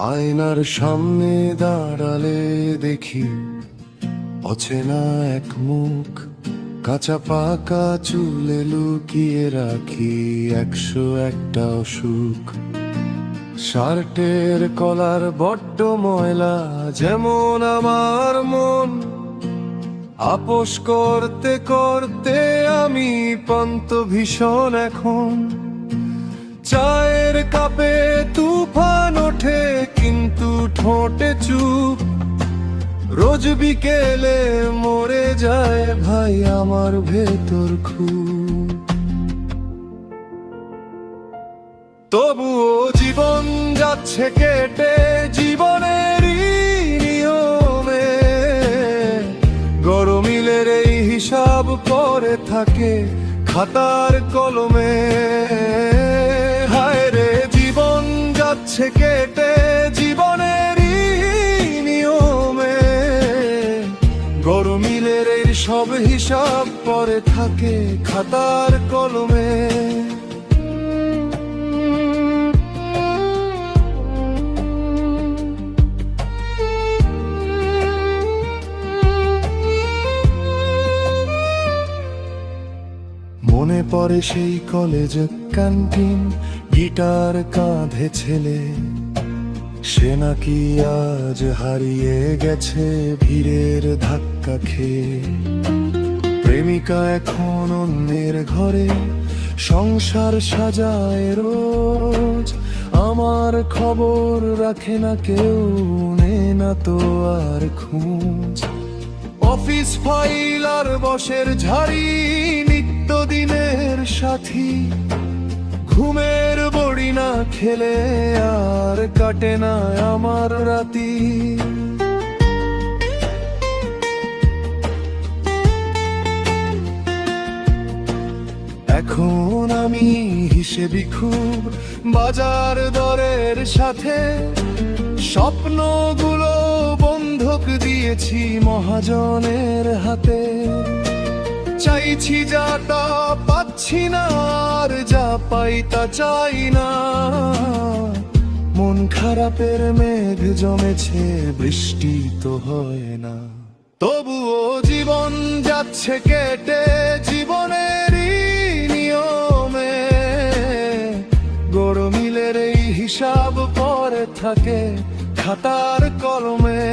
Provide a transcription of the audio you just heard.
আয়নার সামনে দাঁড়ালে দেখি অচেনা এক মুখ, কাঁচা পাকা চুলে লুকিয়ে রাখি একশো একটা অসুখ। শার্টের কলার বড্ড ময়লা, যেমন আমার মন। আপোষ করতে করতে আমি পান্ত ভীষণ এখন। ঠোঁটে চুপ। রোজ বিকেলে মরে যায় ভাই আমার ভেতর খুব। তবুও জীবন যাচ্ছে কেটে জীবনেরই নিয়মে। গরমিলের এই হিসাব করে থাকে খাতার কলমে। হায় রে, জীবন যাচ্ছে কেটে সব হিসাব পরে থাকে খাতার কলমে। মনে পড়ে সেই কলেজ ক্যান্টিন গিটার কাঁধে ছেলে। সে নাকি আজ হারিয়ে গেছে ভিড়ের ধাক্কা খেয়ে। প্রেমিকা এখন অন্যের ঘরে, সংসার সাজায় রোজ। আমার খবর রাখে না কেউ, নে না তো আর খুঁজ। অফিস ফাইল আর বসের ঝাড়ি, নিত্যদিনের সাথী। ঘুমের বড়ি না খেলে আর কাটে না আমার রাতি। এখন আমি হিসেবি খুব বাজার দরের সাথে। স্বপ্নগুলো বন্ধক দিয়েছি মহাজনের হাতে। চাইছি যা তা পাচ্ছি না পাই তা চাই না। মন খারাপের মেঘ জমেছে, বৃষ্টি তো হয় না। তবুও জীবন যাচ্ছে কেটে, জীবনেরই নিয়মে। গরমিলের এই হিসাব পরে থাকে খাতার কলমে।